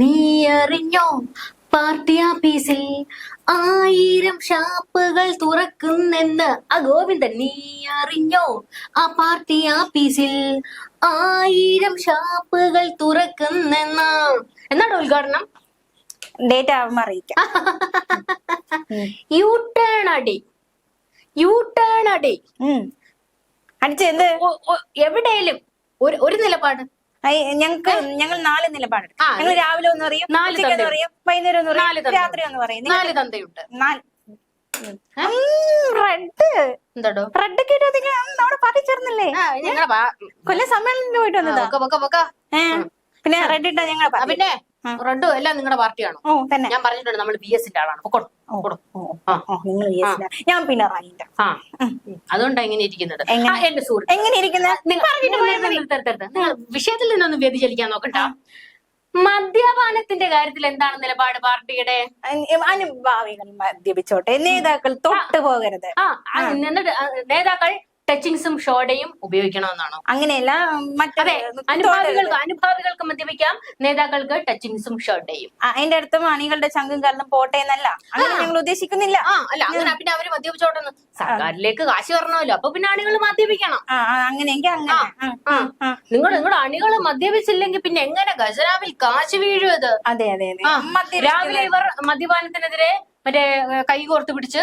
നീ അറിഞ്ഞോ പാർട്ടി ആഫീസിൽ ആയിരം ഷാപ്പുകൾ തുറക്കുന്നെന്ന് ആ ഗോവിന്ദൻ നീ അറിഞ്ഞോ ആ പാർട്ടി ആഫീസിൽ ആയിരം ഷാപ്പുകൾ തുറക്കുന്നെന്ന്. എന്നാണ് ഉദ്ഘാടനം? ഡേറ്റ് ആവുമ്പോ അറിയിക്കാം. യു ടേൺ അടി. യു ടേൺ അടി അടിച്ചെന്ത് എവിടെയും ഒരു ഒരു നിലപാട്. ഐ, ഞങ്ങക്ക് ഞങ്ങൾ നാല് നിലപാടെടുക്കും. ഞങ്ങൾ രാവിലെ ഒന്ന് പറയും നാല് വൈകുന്നേരം ഒന്ന് നാല് പറയും രാത്രി ഒന്ന് പറയും. നാല് തന്തയുണ്ട്. റെഡ് എന്താടോ? റെഡ് ഒക്കെ നമ്മുടെ പാർട്ടി ചേർന്നില്ലേ? കൊല്ലം സമ്മേളനത്തിന് പോയിട്ട് വന്നതാ. പിന്നെ റെഡ് ഇട്ടാ ഞങ്ങളെ ആ, പിന്നെ. റെഡും എല്ലാം നിങ്ങളുടെ പാർട്ടിയാണോ ഓ തന്നെ. ഞാൻ പറഞ്ഞിട്ടുണ്ട് നമ്മൾ ബി എസിന്റെ ആളാണ്. ഞാൻ പിണറായിന്റെ ആ. അതുകൊണ്ടാണ് ഇങ്ങനെ ഇരിക്കുന്നത്. എന്റെ സുഹൃത്ത്. എങ്ങനെ ഇരിക്കുന്ന? നിങ്ങൾ നിങ്ങൾ വിഷയത്തിൽ നിന്നൊന്ന് വ്യതിചലിക്കാൻ നോക്കണ്ട. മദ്യപാനത്തിന്റെ കാര്യത്തിൽ എന്താണ് നിലപാട് പാർട്ടിയുടെ? അനുഭാവികൾ മദ്യപിച്ചോട്ടെ. നേതാക്കൾ തൊട്ടു പോകരുത്. ആ, നേതാക്കൾ ടച്ചിങ്സും ഷോഡയും ഉപയോഗിക്കണമെന്നാണോ? അങ്ങനെയല്ല മറ്റേ അതെ അനുഭാവികൾക്ക് അനുഭാവികൾക്ക് മദ്യപിക്കാം. നേതാക്കൾക്ക് ടച്ചിങ്സും ഷോഡയും അതിന്റെ അടുത്ത് അണികളുടെ ചങ്കും കല്ലും പോട്ടെ എന്നല്ല. അങ്ങനെ ഞങ്ങൾ ഉദ്ദേശിക്കുന്നില്ല. അല്ല അങ്ങനെ പിന്നെ അവർ മദ്യപിച്ചോട്ടെന്ന്. സർക്കാരിലേക്ക് കാശ് വരണമല്ലോ അപ്പൊ പിന്നെ അണികൾ മദ്യപിക്കണം. അങ്ങനെയെങ്കിൽ അങ്ങനെ. നിങ്ങൾ നിങ്ങളുടെ അണികൾ മദ്യപിച്ചില്ലെങ്കിൽ പിന്നെ എങ്ങനെ ഖജനാവിൽ കാശ് വീഴും അതെ അതെ അതെ. രാവിലെ ഇവർ മദ്യപാനത്തിനെതിരെ മറ്റേ കൈ കോർത്ത് പിടിച്ച്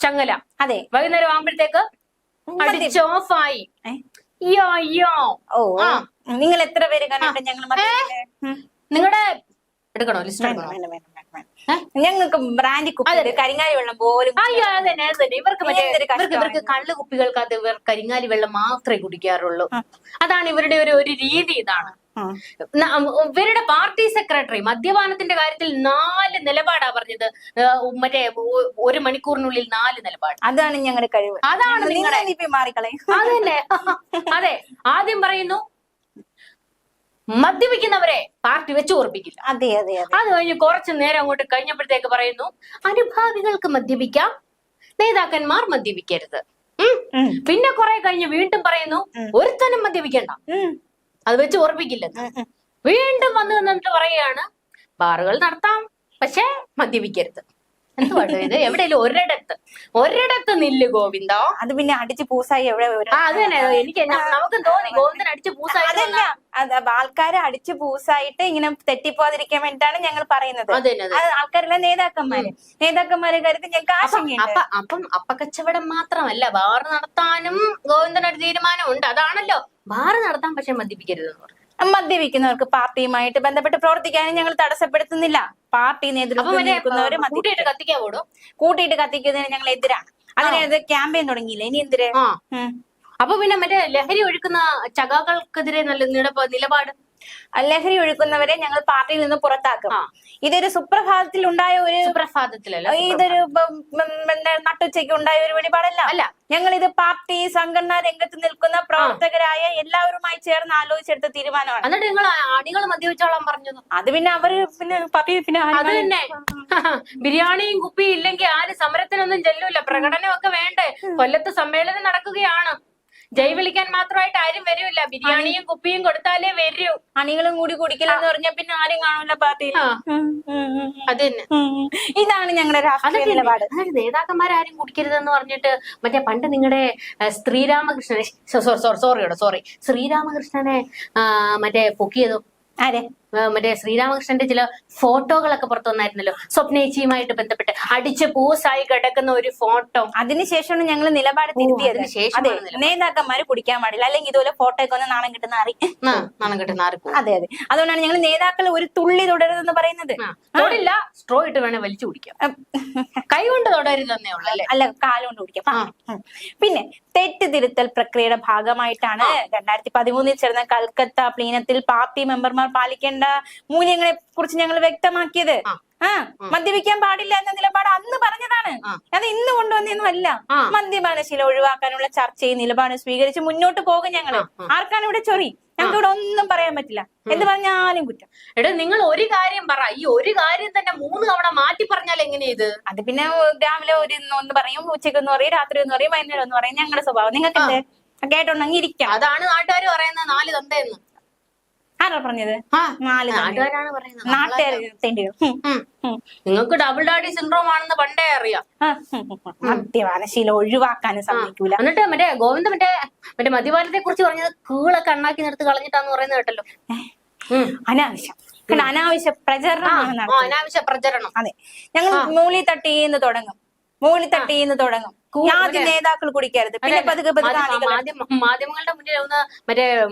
ചങ്ങല. അതെ. വൈകുന്നേരം ആകുമ്പോഴത്തേക്ക് ഓഫായി അയ്യോ യോ യോ ഓ. നിങ്ങൾ എത്ര പേര് കണ്ടിട്ട് ഞങ്ങൾ നിങ്ങളുടെ എടുക്കണോ? ലിസ്റ്റ് എടുക്കണോ? ഞങ്ങൾക്ക് ബ്രാൻഡി കുപ്പി കരിങ്ങാലി വെള്ളം പോലും അയ്യോ അതന്നെ അതന്നെ. ഇവർക്ക് ഇവർക്ക് ഇവർക്ക് കള്ളു കുപ്പികൾക്കകത്ത് ഇവർ കരിങ്ങാലി വെള്ളം മാത്രമേ കുടിക്കാറുള്ളൂ. അതാണ് ഇവരുടെ ഒരു ഒരു രീതി ഇതാണ്. ഇവരുടെ പാർട്ടി സെക്രട്ടറി മദ്യപാനത്തിന്റെ കാര്യത്തിൽ നാല് നിലപാടാ പറഞ്ഞത്. മറ്റേ ഒരു മണിക്കൂറിനുള്ളിൽ നാല് നിലപാട്. അതാണ് ഞങ്ങളുടെ കഴിവ്. അതാണ് നിങ്ങളുടെ അതന്നെ. അതെ. ആദ്യം പറയുന്നു മദ്യപിക്കുന്നവരെ പാർട്ടി വെച്ച് ഓർപ്പിക്കില്ല അതെ അതെ അതെ. കഴിഞ്ഞ് കുറച്ചു നേരം അങ്ങോട്ട് കഴിഞ്ഞപ്പോഴത്തേക്ക് പറയുന്നു അനുഭാവികൾക്ക് മദ്യപിക്കാം നേതാക്കന്മാർ മദ്യപിക്കരുത്. പിന്നെ കുറെ കഴിഞ്ഞ് വീണ്ടും പറയുന്നു ഒരുത്തനും മദ്യപിക്കണ്ട. അത് വെച്ച് ഉം. വീണ്ടും വന്ന് നിന്നിട്ട് പറയുകയാണ് ബാറുകൾ നടത്താം പക്ഷേ മദ്യപിക്കരുത് എന്തുവാട്ടോ ഇത് എവിടെയല്ലോ ഒരിടത്ത് ഒരിടത്ത് നില്ല് ഗോവിന്ദ. അത് പിന്നെ അടിച്ച് പൂസായി എവിടെ ആ അത് തന്നെ. എനിക്ക് നമുക്ക് തോന്നി ഗോവിന്ദൻ അടിച്ച് പൂസായി അതല്ല അത് ആൾക്കാരെ അടിച്ച് പൂസായിട്ട് ഇങ്ങനെ തെറ്റിപ്പോവാതിരിക്കാൻ വേണ്ടിട്ടാണ് ഞങ്ങൾ പറയുന്നത്. അത് ആൾക്കാരെല്ലാം നേതാക്കന്മാര്. നേതാക്കന്മാരെ കാര്യത്തിൽ ഞങ്ങൾക്ക് ആശങ്കയുണ്ട്. അപ്പൊ അപ്പം അപ്പക്കച്ചവടം മാത്രമല്ല ബാർ നടത്താനും ഗോവിന്ദൻ ഒരു തീരുമാനം ഉണ്ട് അതാണല്ലോ ബാർ നടത്താൻ പക്ഷെ മദ്യപിക്കരുതെന്ന് പറഞ്ഞു. മദ്യപിക്കുന്നവർക്ക് പാർട്ടിയുമായിട്ട് ബന്ധപ്പെട്ട് പ്രവർത്തിക്കാനും ഞങ്ങൾ തടസ്സപ്പെടുത്തുന്നില്ല. പാർട്ടി നേതൃത്വം കൂട്ടിയിട്ട് കത്തിക്കാൻ ഓടും? കൂട്ടിയിട്ട് കത്തിക്കുന്നതിന് ഞങ്ങൾ എതിരാണ്. അങ്ങനെ ക്യാമ്പയിൻ തുടങ്ങിയില്ല? ഇനി എന്തിരെ. അപ്പൊ പിന്നെ മറ്റേ ലഹരി ഒഴുക്കുന്ന ചകാക്കൾക്കെതിരെ നല്ല നിലപ- നിലപാട്? ലഹരി ഒഴുക്കുന്നവരെ ഞങ്ങൾ പാർട്ടിയിൽ നിന്ന് പുറത്താക്കും. ഇതൊരു സുപ്രഭാതത്തിൽ ഉണ്ടായ ഒരു സുപ്രഭാതത്തിലല്ല ഇതൊരു നട്ടുച്ചയ്ക്ക് ഉണ്ടായ ഒരു വെളിപാടല്ല അല്ല. ഞങ്ങൾ ഇത് പാർട്ടി സംഘടനാ രംഗത്ത് നിൽക്കുന്ന പ്രവർത്തകരായ എല്ലാവരുമായി ചേർന്ന് ആലോചിച്ചെടുത്ത തീരുമാനമാണ്. എന്നിട്ട് നിങ്ങൾ അണികൾ മദ്യപിച്ചോളാൻ പറഞ്ഞു അത് പിന്നെ അവർ പിന്നെ പാർട്ടി പിന്നെ അത് തന്നെ. ബിരിയാണിയും കുപ്പിയും ഇല്ലെങ്കിൽ ആര് സമരത്തിനൊന്നും ചെല്ലൂല. പ്രകടനമൊക്കെ വേണ്ടേ? കൊല്ലത്ത് സമ്മേളനം നടക്കുകയാണ്. ജയ് വിളിക്കാൻ മാത്രമായിട്ട് ആരും വരൂല്ല. ബിരിയാണിയും കുപ്പിയും കൊടുത്താലേ വരൂ. അണികളും കൂടി കുടിക്കില്ലെന്ന് പറഞ്ഞാൽ പിന്നെ ആരും കാണൂല പാർട്ടി. അത് തന്നെ ഇതാണ് ഞങ്ങളുടെ രാഷ്ട്രീയ നിലപാട്. നേതാക്കന്മാരും നേതാക്കന്മാരാരും കുടിക്കരുതെന്ന് പറഞ്ഞിട്ട് മറ്റേ പണ്ട് നിങ്ങളുടെ ശ്രീരാമകൃഷ്ണനെ സോറി സോറി സോറിയോടെ സോറി ശ്രീരാമകൃഷ്ണനെ മറ്റേ പൊക്കിയതും ആ, മറ്റേ ശ്രീരാമകൃഷ്ണന്റെ ചില ഫോട്ടോകളൊക്കെ പുറത്തു വന്നായിരുന്നല്ലോ. സ്വപ്നേച്ചിയുമായിട്ട് ബന്ധപ്പെട്ട് അടിച്ച് പൂസായി കിടക്കുന്ന ഒരു ഫോട്ടോ. അതിനുശേഷമാണ് ഞങ്ങൾ നിലപാട് തിരുത്തിയത്. നേതാക്കന്മാര് കുടിക്കാൻ പാടില്ല. അല്ലെങ്കിൽ ഇതുപോലെ ഫോട്ടോ ഒക്കെ ഒന്ന് നാണം കിട്ടുന്ന അറി നാണം കിട്ടുന്ന ആർക്കും. അതെ അതെ. അതുകൊണ്ടാണ് ഞങ്ങൾ നേതാക്കൾ ഒരു തുള്ളി തുടരുതെന്ന് പറയുന്നത്. തൊടില്ല സ്ട്രോ ഇട്ട് വേണേ വലിച്ചു കുടിക്കാം. കൈ കൊണ്ട് തുടരുതെന്നേ ഉള്ളു അല്ലേ? അല്ല കാലുകൊണ്ട് കുടിക്കാം. പിന്നെ തെറ്റ് തിരുത്തൽ പ്രക്രിയയുടെ ഭാഗമായിട്ടാണ് രണ്ടായിരത്തി പതിമൂന്നിൽ ചേർന്ന കൽക്കത്ത പ്ലീനത്തിൽ പാർട്ടി മെമ്പർമാർ പാലിക്കേണ്ട മൂല്യങ്ങളെ കുറിച്ച് ഞങ്ങൾ വ്യക്തമാക്കിയത്? ആ. മദ്യപിക്കാൻ പാടില്ല എന്ന നിലപാട് അന്ന് പറഞ്ഞതാണ്. അത് ഇന്ന് കൊണ്ടുവന്നൊന്നും അല്ല ആ. മദ്യപാനശീലം ഒഴിവാക്കാനുള്ള ചർച്ചയും നിലപാട് സ്വീകരിച്ച് മുന്നോട്ട് പോകും ഞങ്ങൾ ആർക്കാണ് ഇവിടെ ചൊറി? ഞങ്ങൾക്ക് ഇവിടെ ഒന്നും പറയാൻ പറ്റില്ല. എന്ന് പറഞ്ഞാലും കുറ്റം. എടാ നിങ്ങൾ ഒരു കാര്യം പറ. ഈ ഒരു കാര്യം തന്നെ മൂന്ന് തവണ മാറ്റി പറഞ്ഞാൽ എങ്ങനെയാ ഇത്? അത് പിന്നെ രാവിലെ ഒരു ഒന്ന് പറയും ഉച്ചയ്ക്ക് ഒന്ന് പറയും രാത്രി ഒന്ന് പറയും വൈകുന്നേരം ഒന്ന് പറയും. ഞങ്ങളുടെ സ്വഭാവം. നിങ്ങൾക്ക് കേട്ടോണ്ടെങ്കിൽ ഇരിക്കാം. അതാണ് നാട്ടുകാർ പറയുന്നത് നാല് തന്തയെന്ന് ആരാ പറഞ്ഞത്? നാല്. നാട്ടുകാരാണ് പറയുന്നത്. നാട്ടുകാർ. നിങ്ങൾക്ക് ഡബിൾ ഡാഡി സിൻഡ്രോം ആണെന്ന് പണ്ടേ അറിയാം. മദ്യപാനശീലം ഒഴിവാക്കാനും സമ്മതിക്കൂല. എന്നിട്ട് മറ്റേ ഗോവിന്ദ മറ്റേ മറ്റേ മദ്യപാനത്തെ കുറിച്ച് പറഞ്ഞത് കീളൊക്കെ അണ്ണാക്കി നിർത്തി കളഞ്ഞിട്ടാന്ന് പറയുന്നത് കേട്ടല്ലോ. അനാവശ്യം. അനാവശ്യ പ്രചരണം അനാവശ്യ പ്രചരണം. അതെ. ഞങ്ങൾ മൂളി തട്ടിന്ന് തുടങ്ങും. മൂളി തട്ടിന്ന് തുടങ്ങും കൂ- യാതി നേതാക്കൾ കുടിക്കരുത്. പിന്നെ പതുക്കെ പതുക്കെ മാധ്യമങ്ങളുടെ മുന്നിൽ മറ്റേ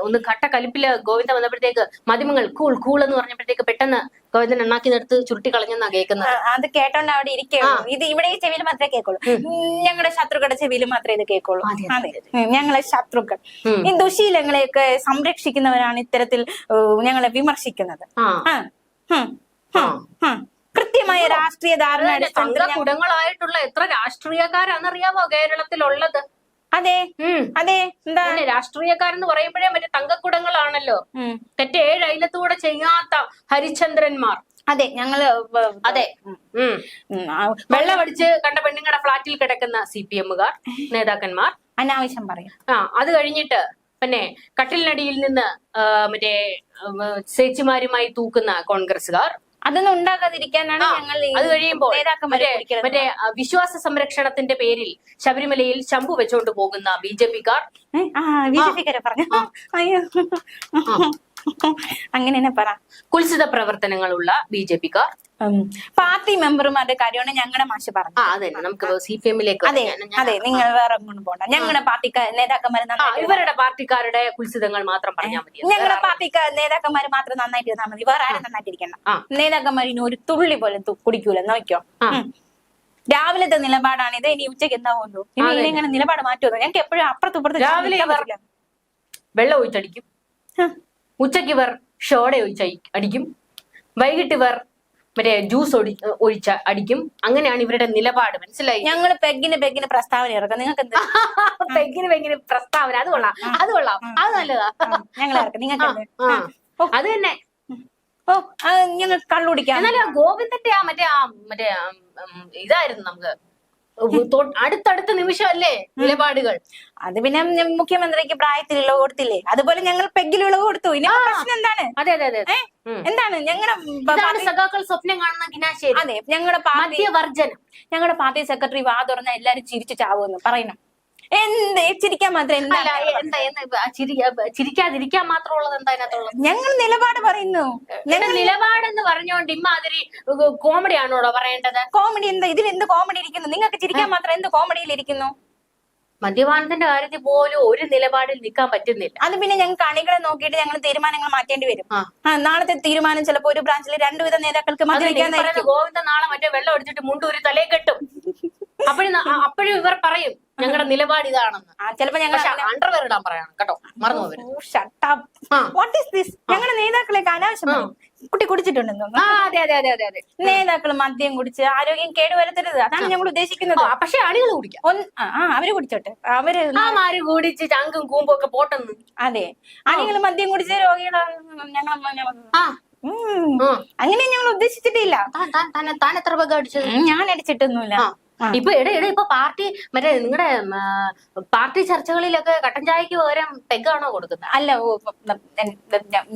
ഒന്ന് കട്ട കലിപ്പിൽ ഗോവിന്ദ വന്നപ്പോഴത്തേക്ക് മാധ്യമങ്ങൾ കൂൾ കൂൾ എന്ന് പറഞ്ഞപ്പോഴത്തേക്ക് പെട്ടെന്ന് ഗോവിന്ദൻ എണ്ണാക്കി നിർത്ത് ചുരുട്ടി കളഞ്ഞെന്നാ കേൾക്കുന്നത്. അത് കേട്ടോണ്ട് അവിടെ ഇരിക്കുള്ളൂ ഇത് ഇവിടെ ഈ ചെവിയിൽ മാത്രമേ കേൾക്കുള്ളൂ. ഞങ്ങളുടെ ശത്രുക്കളുടെ ചെവിയിൽ മാത്രമേ ഇത് കേൾക്കുള്ളൂ. ഞങ്ങളെ ശത്രുക്കൾ. ഈ ദുശീലങ്ങളെയൊക്കെ സംരക്ഷിക്കുന്നവരാണ് ഇത്തരത്തിൽ ഞങ്ങളെ വിമർശിക്കുന്നത്. കൃത്യമായ രാഷ്ട്രീയ ധാരണ ഞങ്ങൾ- കുടങ്ങളായിട്ടുള്ള എത്ര രാഷ്ട്രീയക്കാരാണെന്നറിയാമോ കേരളത്തിലുള്ളത്? അതെ. അതെ. എന്താ? രാഷ്ട്രീയക്കാരെന്ന് പറയുമ്പോഴേ മറ്റേ തങ്കക്കുടങ്ങളാണല്ലോ. തെറ്റ് ഏഴ് അയലത്തൂടെ ചെയ്യാത്ത ഹരിചന്ദ്രന്മാർ. അതെ ഞങ്ങൾ അതെ. വെള്ളമടിച്ച് കണ്ട പെണ്ണുങ്ങളുടെ ഫ്ളാറ്റിൽ കിടക്കുന്ന സി പി എമ്മുകാർ നേതാക്കന്മാർ. അനാവശ്യം പറയും. ആ അത് കഴിഞ്ഞിട്ട് പിന്നെ കട്ടിലിനടിയിൽ നിന്ന് മറ്റേ ചേച്ചിമാരുമായി തൂക്കുന്ന കോൺഗ്രസുകാർ അതൊന്നും ഉണ്ടാകാതിരിക്കാനാണ് ഞങ്ങൾ അത് കഴിയുമ്പോൾ മറ്റേ വിശ്വാസ സംരക്ഷണത്തിന്റെ പേരിൽ ശബരിമലയിൽ ശമ്പു വെച്ചോണ്ട് പോകുന്ന ബി ജെ പിക്കാർ ആ വിജയിക്കരെ പറഞ്ഞു അയ്യോ. അങ്ങനെ തന്നെ പറ. കുൽസിത പ്രവർത്തനങ്ങളുള്ള ബി ജെ പിക്കാർ? പാർട്ടി മെമ്പർമാരുടെ കാര്യമാണ് ഞങ്ങളുടെ മാഷ പറഞ്ഞു ആ അതെ നമുക്ക് സി പി എമ്മിലേക്ക് അതെ അതെ. നിങ്ങൾ വേറെ ഒന്നും പോണ്ട. ഞങ്ങളുടെ പാർട്ടി നേതാക്കന്മാർ ഇവരുടെ പാർട്ടിക്കാരുടെ കുൽസിതങ്ങൾ മാത്രം പറഞ്ഞാൽ മതി. ഞങ്ങളുടെ പാർട്ടി നേതാക്കന്മാർ മാത്രം നന്നായിട്ട് ഇരുന്നാൽ മതി. വേറെ ആരും. നേതാക്കന്മാർ ഇനി ഒരു തുള്ളി പോലെ കുടിക്കൂല. നോക്കിയോ. രാവിലത്തെ നിലപാടാണ് ഇത്. ഇനി ഉച്ചയ്ക്ക് എന്താവുന്നു ഇനി ഇങ്ങനെ നിലപാട് മാറ്റുമോ ഞങ്ങൾക്ക് എപ്പോഴും അപ്പുറത്തും ഇപ്പുറത്തും രാവിലെ വെള്ളം ഒഴിച്ചടിക്കും. ഉച്ചയ്ക്ക് ഇവർ ഷോടെ ഒഴിച്ച് അടിക്കും. വൈകിട്ട് ഇവർ മറ്റേ ജ്യൂസ് ഒഴി ഒഴിച്ച അടിക്കും. അങ്ങനെയാണ് ഇവരുടെ നിലപാട്. മനസ്സിലായി? ഞങ്ങൾ പെഗിന് പെഗിന് പ്രസ്താവന ഇറക്കാം. നിങ്ങൾക്ക് പെഗിന് പെഗിന് പെങ്കിന് പ്രസ്താവന. അത് കൊള്ളാം. അത് കൊള്ളാം. അത് നല്ലതാ. ഞങ്ങൾ ഇറക്കാം. നിങ്ങൾക്ക് എന്ത് അത് തന്നെ. ഓ ഞങ്ങൾ കള്ളുടിക്കാം എന്നാലും ഗോവിന്ദന്റെ ആ മറ്റേ ആ മറ്റേ ഇതായിരുന്നു നമുക്ക് അടുത്തടുത്ത നിമിഷമല്ലേ നിലപാടുകൾ? അത് പിന്നെ മുഖ്യമന്ത്രിക്ക് പ്രായത്തിൽ ഇളവ് കൊടുത്തില്ലേ? അതുപോലെ ഞങ്ങൾ പെഗ്ഗിൽ ഇളവ് കൊടുത്തു. ഇനി പ്രശ്നം എന്താണ്? അതെ അതെ അതെ എന്താണ്? ഞങ്ങളുടെ സഖാക്കൾ സ്വപ്നം കാണുന്ന കിനാശേരി അതെ ഞങ്ങളുടെ പാർട്ടി മദ്യവർജനം ഞങ്ങളുടെ പാർട്ടി സെക്രട്ടറി വാ തുറന്ന എല്ലാരും ചിരിച്ചു ചാവുമെന്ന്. പറയണം. എന്ത്? ചിരിക്കാൻ മാത്രം ചിരിക്കാതിരിക്കാൻ മാത്രമുള്ളത് എന്താ അതിനകത്തുള്ളത് ഞങ്ങൾ നിലപാട് പറയുന്നു. ഞങ്ങൾ നിലപാടെന്ന് പറഞ്ഞുകൊണ്ട് ഇമ്മാതിരി കോമഡി ആണോടോ പറയേണ്ടത്? കോമഡി എന്താ? ഇതിൽ എന്ത് കോമഡി ഇരിക്കുന്നു? നിങ്ങൾക്ക് ചിരിക്കാൻ മാത്രം എന്ത് കോമഡിയിൽ ഇരിക്കുന്നു? മദ്യപാനത്തിന്റെ കാര്യത്തിൽ പോലും ഒരു നിലപാടിൽ നിൽക്കാൻ പറ്റുന്നില്ല. അത് പിന്നെ ഞങ്ങൾ കണികളെ നോക്കിയിട്ട് ഞങ്ങൾ തീരുമാനങ്ങൾ മാറ്റേണ്ടി വരും. നാളത്തെ തീരുമാനം ചിലപ്പോ ഒരു ബ്രാഞ്ചിൽ രണ്ടുവിധ നേതാക്കൾക്ക് ഗോവിന്ദ നാളെ മറ്റേ വെള്ളം എടുത്തിട്ട് മുണ്ടൂരി തലേ കെട്ടും. അപ്പോഴും അപ്പോഴും ഇവർ പറയും ഞങ്ങളുടെ നിലപാട് ഇതാണെന്ന്. ചിലപ്പോ ഞങ്ങൾ അണ്ടർവെയർ ഇടാൻ പറയണം കേട്ടോ. മറന്നു. വാട്ട് ഈസ് ദിസ് ഞങ്ങളുടെ നേതാക്കളെ അനാവശ്യം പറയും. കുട്ടി കുടിച്ചിട്ടുണ്ടെന്ന് ആ തോന്നുന്നു അതെ അതെ അതെ അതെ. അതെ നേതാക്കൾ മദ്യം കുടിച്ച് ആരോഗ്യം കേടുവരുത്തരുത്. അതാണ് ഞങ്ങൾ ഉദ്ദേശിക്കുന്നത്. പക്ഷെ ആളുകൾ കുടിക്കാം. ഒന്ന് ആ ആ, അവർ കുടിച്ചോട്ടെ. അവർ ആ മാര് കൂടിച്ച് ചങ്കും കൂമ്പും ഒക്കെ പോട്ടെന്ന്. അതെ. അണികൾ മദ്യം കുടിച്ച രോഗികളാണ് ഞങ്ങൾ ആ. ഉം. ആ. അങ്ങനെ ഞങ്ങൾ ഉദ്ദേശിച്ചിട്ടില്ല. താൻ- താൻ- താൻ- താൻ എത്ര പേർക്ക് അടിച്ചത്? ഉം, ഞാൻ അടിച്ചിട്ടൊന്നുമില്ല. ആ. ഇപ്പൊ എടേ എടേ ഇപ്പൊ പാർട്ടി മറ്റേ നിങ്ങളുടെ പാർട്ടി ചർച്ചകളിലൊക്കെ കട്ടൻ ചായക്ക് പകരം പെഗാണോ കൊടുക്കുന്നത് അല്ല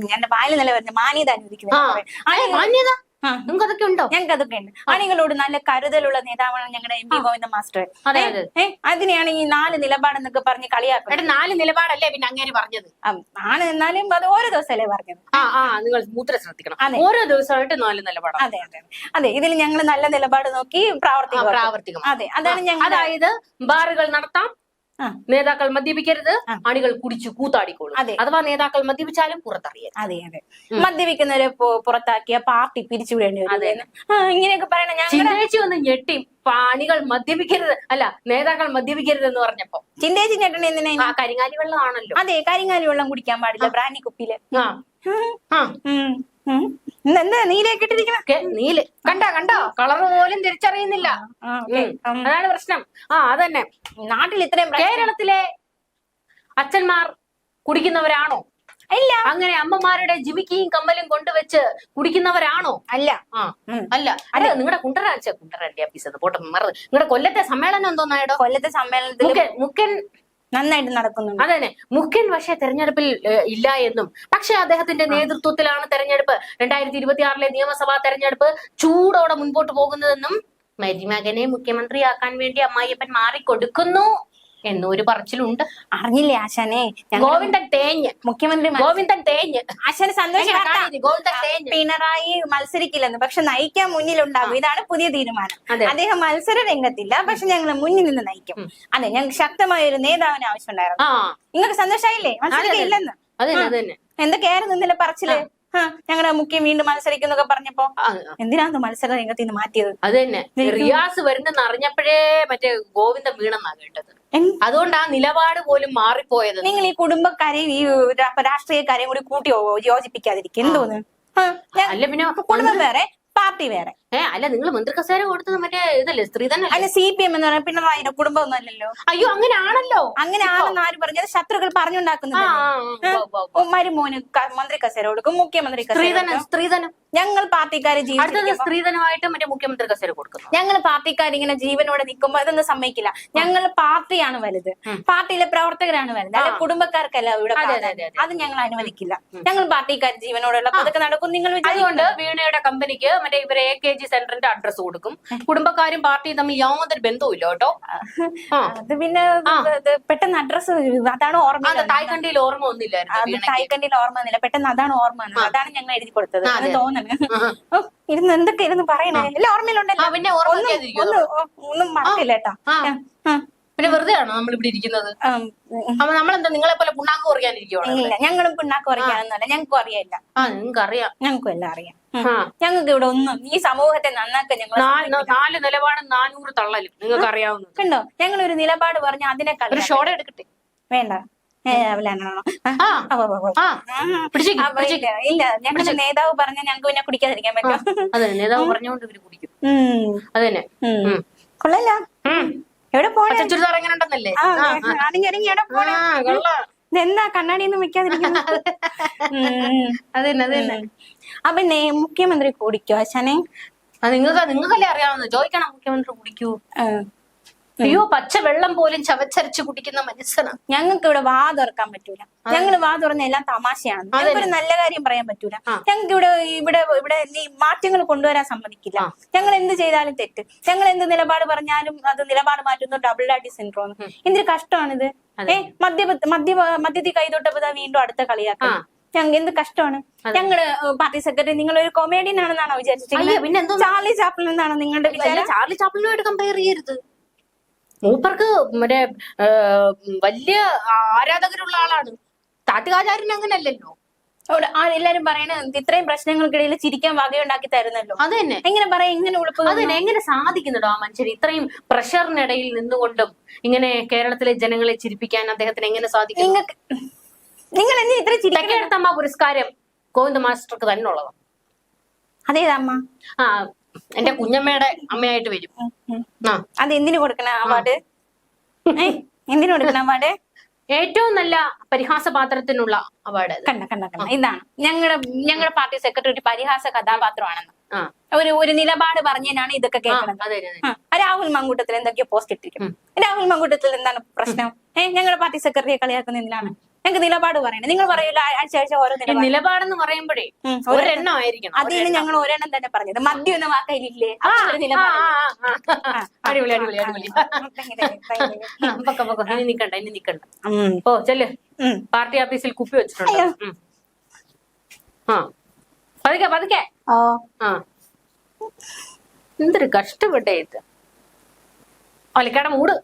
എന്റെ വായിൽ നില വരുന്ന മാന്യത ആ അനുവദിക്കുന്നത്. നിങ്ങൾക്ക് അതൊക്കെ ഉണ്ടോ ഞങ്ങൾക്ക് അതൊക്കെ ഉണ്ട് അണികളോട് നല്ല കരുതലുള്ള നേതാവാണ് ഞങ്ങളുടെ എം പി ഗോവിന്ദ മാസ്റ്റർ. അതിനെയാണ് ഈ നാല് നിലപാടെന്നൊക്കെ പറഞ്ഞ് കളിയാക്കുന്നത്. നാല് നിലപാടല്ലേ പിന്നെ അങ്ങനെ പറഞ്ഞത്? ആണ് എന്നാലും അത് ഓരോ ദിവസമല്ലേ പറഞ്ഞത്. ആ ആ നിങ്ങൾ മൂത്ര ശ്രദ്ധിക്കണം. ഓരോ ദിവസമായിട്ട് നാല് നിലപാട്. അതെ അതെ അതെ. ഇതിൽ ഞങ്ങൾ നല്ല നിലപാട് നോക്കി പ്രാവർത്തികം പ്രാവർത്തികം അതെ അതാണ് ഞങ്ങൾ അതായത് ബാറുകൾ നടത്താം. നേതാക്കൾ മദ്യപിക്കരുത്. അണികൾ കുടിച്ചു കൂത്താടിക്കോളും. അതെ. അഥവാ നേതാക്കൾ മദ്യപിച്ചാലും പുറത്തറിയരുത്. അതെ അതെ. മദ്യപിക്കുന്നവരെ പുറത്താക്കിയ പാർട്ടി പിരിച്ചുവിടേണ്ടി വരും. ഇങ്ങനെയൊക്കെ പറയണ. ഞാൻ ഒന്ന് ഞെട്ടി. പാണികൾ അണികൾ മദ്യപിക്കരുത്. അല്ല നേതാക്കൾ മദ്യപിക്കരുത് എന്ന് പറഞ്ഞപ്പോ. ചിന്തേച്ചി ചേട്ടൻ എന്തിനാ ആ കരിങ്ങാലി വെള്ളമാണല്ലോ. അതെ കരിങ്ങാലി വെള്ളം കുടിക്കാൻ പാടില്ല. ബ്രാൻഡി കുപ്പിയിൽ ആ. എന്താ നീലേക്ക് ഇട്ടിരിക്കണ ഒക്കെ നീൽ. കണ്ടോ കണ്ടോ? കളർ പോലും തിരിച്ചറിയുന്നില്ല. അതാണ് പ്രശ്നം. ആ അതന്നെ. നാട്ടിൽ ഇത്രയും കേരളത്തിലെ അച്ഛന്മാർ കുടിക്കുന്നവരാണോ? ഇല്ല. അങ്ങനെ അമ്മമാരുടെ ജിമിക്കിയും കമ്മലും കൊണ്ടുവച്ച് കുടിക്കുന്നവരാണോ? അല്ല. ആ അല്ല. അല്ല. നിങ്ങളുടെ കുണ്ടറാച്ച കുണ്ടരാന്റെ ഓഫീസ് അത് പോട്ടെ മറന്ന്. നിങ്ങളുടെ കൊല്ലത്തെ സമ്മേളനം എന്തോന്നായടോ കൊല്ലത്തെ സമ്മേളനത്തിൽ മുക്കൻ നന്നായിട്ട് നടക്കുന്നുണ്ട്. അതന്നെ. മുഖ്യൻ പക്ഷേ തെരഞ്ഞെടുപ്പിൽ ഇല്ല എന്നും. പക്ഷെ അദ്ദേഹത്തിന്റെ നേതൃത്വത്തിലാണ് തെരഞ്ഞെടുപ്പ്. രണ്ടായിരത്തി ഇരുപത്തിയാറിലെ നിയമസഭാ തെരഞ്ഞെടുപ്പ് ചൂടോടെ മുൻപോട്ട് പോകുന്നതെന്നും മരുമകനെ മുഖ്യമന്ത്രിയാക്കാൻ വേണ്ടി അമ്മായിയപ്പൻ മാറിക്കൊടുക്കുന്നു. എന്നൊരു പറച്ചിലുണ്ട്. അറിഞ്ഞില്ലേ ആശാനെ? ഞങ്ങൾ ഗോവിന്ദൻ തേഞ്ഞ്. മുഖ്യമന്ത്രി മ- ഗോവിന്ദൻ തേഞ്ഞ്. ആശാന് സന്തോഷം ഗോവിന്ദൻ തേഞ്ഞ്. പിണറായി മത്സരിക്കില്ലെന്ന്. പക്ഷെ നയിക്കാൻ മുന്നിലുണ്ടാകും. ഇതാണ് പുതിയ തീരുമാനം. അതെ. അദ്ദേഹം മത്സര രംഗത്തില്ല. പക്ഷെ ഞങ്ങൾ മുന്നിൽ നിന്ന് നയിക്കും. അതെ ഞങ്ങൾക്ക് ശക്തമായ ഒരു നേതാവിന് ആവശ്യമുണ്ടായിരുന്നു. ആ. നിങ്ങൾക്ക് സന്തോഷമായില്ലേ മത്സരിക്കില്ലെന്ന് അതന്നെ അതന്നെ. എന്തൊക്കെയായിരുന്നു ഇന്നലെ പറച്ചിൽ? ഞങ്ങളുടെ മുഖ്യം വീണ്ടും മത്സരിക്കുന്നൊക്കെ പറഞ്ഞപ്പോ? ആ, എന്തിനാന്ന് മത്സര രംഗത്ത് നിന്ന് മാറ്റിയത്? അത് തന്നെ റിയാസ് വരുന്നെന്ന് അറിഞ്ഞപ്പോഴേ മറ്റേ ഗോവിന്ദൻ വീണെന്നാ കേട്ടത്? അതുകൊണ്ട് ആ നിലപാട് പോലും മാറിപ്പോയത്. നിങ്ങൾ ഈ കുടുംബക്കാരെയും ഈ രാഷ്ട്രീയക്കാരെയും കൂടി കൂട്ടി യോജിപ്പിക്കാതിരിക്കും. എന്തോന്ന്? അല്ല പിന്നെ കുടുംബം വേറെ പാർട്ടി വേറെ. ഏ അല്ല നിങ്ങൾ മന്ത്രി കസേര കൊടുത്തത് മറ്റേ ഇതല്ലേ സ്ത്രീ തന്നെ അല്ല? സി പി എം എന്ന് പറഞ്ഞാൽ പിണറായിയുടെ കുടുംബം ഒന്നും അല്ലല്ലോ അയ്യോ അങ്ങനെയാണല്ലോ. അങ്ങനെയാണെന്ന് ആര് പറഞ്ഞത്? ശത്രുക്കൾ പറഞ്ഞുണ്ടാക്കുന്നത്. മരുമോന് മന്ത്രി കസേര കൊടുക്കും മുഖ്യമന്ത്രി സ്ത്രീധനം സ്ത്രീധനം. ഞങ്ങൾ പാർട്ടിക്കാര് അടുത്തത് സ്ത്രീധനമായിട്ട് മറ്റേ മുഖ്യമന്ത്രി കസേര കൊടുക്കും ഞങ്ങൾ പാർട്ടിക്കാർ ഇങ്ങനെ ജീവനോടെ നിൽക്കുമ്പോ ഇതൊന്നും സമ്മതിക്കില്ല. ഞങ്ങൾ പാർട്ടിയാണ് വലുത്. പാർട്ടിയിലെ പ്രവർത്തകരാണ് വലുത്. അല്ലെ കുടുംബക്കാർക്കല്ല ഇവിടെ അത് ഞങ്ങൾ അനുവദിക്കില്ല. ഞങ്ങൾ പാർട്ടിക്കാർ ജീവനോടുള്ള അതൊക്കെ നടക്കും. നിങ്ങൾ അതുകൊണ്ട് വീണയുടെ കമ്പനിക്ക് മറ്റേ ഇവരെ എ കെ ജി സെന്ററിന്റെ അഡ്രസ് കൊടുക്കും. കുടുംബക്കാരും പാർട്ടിയും തമ്മിൽ യാതൊരു ബന്ധവും ഇല്ല കേട്ടോ അത് പിന്നെ പെട്ടെന്ന് അഡ്രസ് അതാണ് ഓർമ്മ തായ്ക്കണ്ടിയിൽ ഓർമ്മ ഒന്നില്ലായിരുന്നു അത് തായ്ക്കണ്ടിയിൽ ഓർമ്മ ഒന്നില്ല പെട്ടെന്ന് അതാണ് ഓർമ്മ അതാണ് ഞങ്ങൾ എഴുതി കൊടുത്തത്. ഓ, ഇരുന്ന് എന്തൊക്കെ ഇരുന്ന് പറയണേ? എല്ലാം ഓർമ്മയിലുണ്ടല്ലോ. പിന്നെ ഒന്നും മറക്കില്ല കേട്ടാ. പിന്നെ വെറുതെ ആണോ നമ്മൾ ഇവിടെ ഇരിക്കുന്നത്. അപ്പൊ നമ്മളെന്താ നിങ്ങളെ പോലെ പുണ്ണാക്ക് കുറയാനിരിക്കുവാണോ ഞങ്ങളും പുണ്ണാക്ക് കുറയ്ക്കാനൊന്നുമല്ല. ഞങ്ങൾക്കും അറിയില്ല ആ നിങ്ങൾക്ക് അറിയാം ഞങ്ങൾക്കും എല്ലാം അറിയാം. ഞങ്ങൾക്ക് ഇവിടെ ഒന്നും ഈ സമൂഹത്തെ നന്നാക്കാൻ ഞങ്ങൾ നാല് നാല് നിലപാടും നാനൂറ് തള്ളലും. നിങ്ങൾക്ക് അറിയാവുന്ന കണ്ടോ? ഞങ്ങൾ ഒരു നിലപാട് പറഞ്ഞ അതിനെ ഒരു ഷോടെ എടുക്കട്ടെ. വേണ്ട. ഇല്ല ഞങ്ങളുടെ നേതാവ് പറഞ്ഞ ഞങ്ങൾക്ക് പിന്നെ കുടിക്കാതിരിക്കാൻ പറ്റും? അതെ നേതാവ് പറഞ്ഞുകൊണ്ട് ഇവർ കുടിക്കും. ഉം. അത് തന്നെ. ഉം. ഉം. കൊള്ളല്ല എവിടെ പോണേ? ചുരിദാർ എങ്ങനെ ഉണ്ടെന്നല്ലേ? ഇറങ്ങി എവിടെ പോണേ. ഇതെന്താ? കണ്ണാടിയൊന്നും വെക്കാതിരിക്കുന്നത് അതന്നെ അത് തന്നെ അത് തന്നെ അപ്പൊ നേ മുഖ്യമന്ത്രി കുടിക്കോ അച്ഛനെ നിങ്ങൾക്ക് നിങ്ങൾക്കല്ലേ അറിയാവുന്നത്? ചോദിക്കണം മുഖ്യമന്ത്രി കുടിക്കൂ. അയ്യോ പച്ച വെള്ളം പോലും ചവച്ചരച്ച് കുടിക്കുന്ന മനുഷ്യനാ. ഞങ്ങൾക്ക് ഇവിടെ വാ തുറക്കാൻ പറ്റൂല. ഞങ്ങൾ വാ തുറന്ന എല്ലാം തമാശയാണ്. ഞങ്ങൾക്കൊരു നല്ല കാര്യം പറയാൻ പറ്റൂല. ഞങ്ങൾക്ക് ഇവിടെ ഇവിടെ ഇവിടെ നീ മാറ്റങ്ങൾ കൊണ്ടുവരാൻ സമ്മതിക്കില്ല. ഞങ്ങൾ എന്ത് ചെയ്താലും തെറ്റ്. ഞങ്ങൾ എന്ത് നിലപാട് പറഞ്ഞാലും അത് നിലപാട് മാറ്റുന്നു ഡബിൾ ഡാഡി സിൻഡ്രോം എന്തൊരു കഷ്ടമാണിത്? ഏ? മദ്യ മദ്യ മദ്യത്തിൽ കൈതൊട്ടപ്പോ വീണ്ടും അടുത്ത കളിയാക്കാം ഞങ്ങൾ എന്ത് കഷ്ടമാണ്? ഞങ്ങൾ പാർട്ടി സെക്രട്ടറി നിങ്ങൾ ഒരു കൊമേഡിയൻ ആണെന്നാണോ വിചാരിച്ചിട്ടുള്ളത് ചാർലി ചാപ്പിൾ എന്നാണോ നിങ്ങളുടെ ചാർലി ചാപ്പിളിനോട് കമ്പയർ ചെയ്യരുത്. മൂപ്പർക്ക് മറ്റേ വലിയ ആരാധകരുള്ള ആളാണ്. താത്തികാചാര്യൻ അങ്ങനല്ലല്ലോ. അവിടെ ആ എല്ലാരും പറയണത് ഇത്രയും പ്രശ്നങ്ങൾക്കിടയിൽ ചിരിക്കാൻ വകയുണ്ടാക്കി തരുന്നല്ലോ. അത് തന്നെ. എങ്ങനെ പറയാ ഇങ്ങനെ ഉളുപ്പ് അത് തന്നെ. എങ്ങനെ സാധിക്കുന്നുണ്ടോ ആ മനുഷ്യൻ ഇത്രയും പ്രഷറിനിടയിൽ നിന്നുകൊണ്ടും ഇങ്ങനെ കേരളത്തിലെ ജനങ്ങളെ ചിരിപ്പിക്കാൻ അദ്ദേഹത്തിന് എങ്ങനെ സാധിക്കും നിങ്ങൾക്ക് നിങ്ങൾ എന്തിനാ ഇത്ര ചിരിക്കാൻ പുരസ്കാരം ഗോവിന്ദ മാസ്റ്റർക്ക് തന്നെ ഉള്ളതാണ് അതേതാ അമ്മ? ആ എന്റെ കുഞ്ഞമ്മയുടെ അമ്മയായിട്ട് വരും. ആ. അത് എന്തിനു കൊടുക്കണ അവാർഡ്? എന്തിനു കൊടുക്കണ അവാർഡ്? ഏറ്റവും നല്ല പരിഹാസപാത്രത്തിനുള്ള അവാർഡ് അത്. കണ്ട കണ്ട കണ്ട. ഇതാണ്. ഞങ്ങളുടെ ഞങ്ങളുടെ പാർട്ടി സെക്രട്ടറി പരിഹാസ കഥാപാത്രമാണെന്ന്. ഒരു ഒരു നിലപാട് പറഞ്ഞതിനാണ് ഇതൊക്കെ കേൾക്കുന്നത് രാഹുൽ മങ്കൂട്ടത്തിൽ എന്തൊക്കെയോ പോസ്റ്റ് ഇട്ടിരിക്കും രാഹുൽ മങ്കൂട്ടത്തിൽ എന്താണ് പ്രശ്നം? ഏഹ് ഞങ്ങളുടെ പാർട്ടി സെക്രട്ടറിയെ കളിയാക്കുന്ന എന്തിനാണ് ഞങ്ങൾക്ക് നിലപാട് പറയണേ. നിങ്ങൾ പറയൂല ആഴ്ച ആഴ്ച ഓരോ നിലപാട്. നിലപാടെന്ന് പറയുമ്പോഴേ ഒരെണ്ണം ആയിരിക്കണം. അതിന് ഞങ്ങൾ ഒരെണ്ണം തന്നെ പറഞ്ഞത്. മദ്യം എന്ന വാക്കയിലില്ലേ. അടിപൊളി അടിപൊളി അടിപൊളി. പൊക്ക പൊക്ക. ഇനി നിക്കണ്ട ഇനി നിക്കണ്ട. ഓ ചെല്ല്. പാർട്ടി ഓഫീസിൽ കുപ്പി വെച്ചിട്ടുണ്ട്. ആ. പതുക്കെ പതുക്കെ. ആ. എന്തൊരു കഷ്ടപ്പെട്ടേ ഇത്. ഒലക്കാട മൂട്.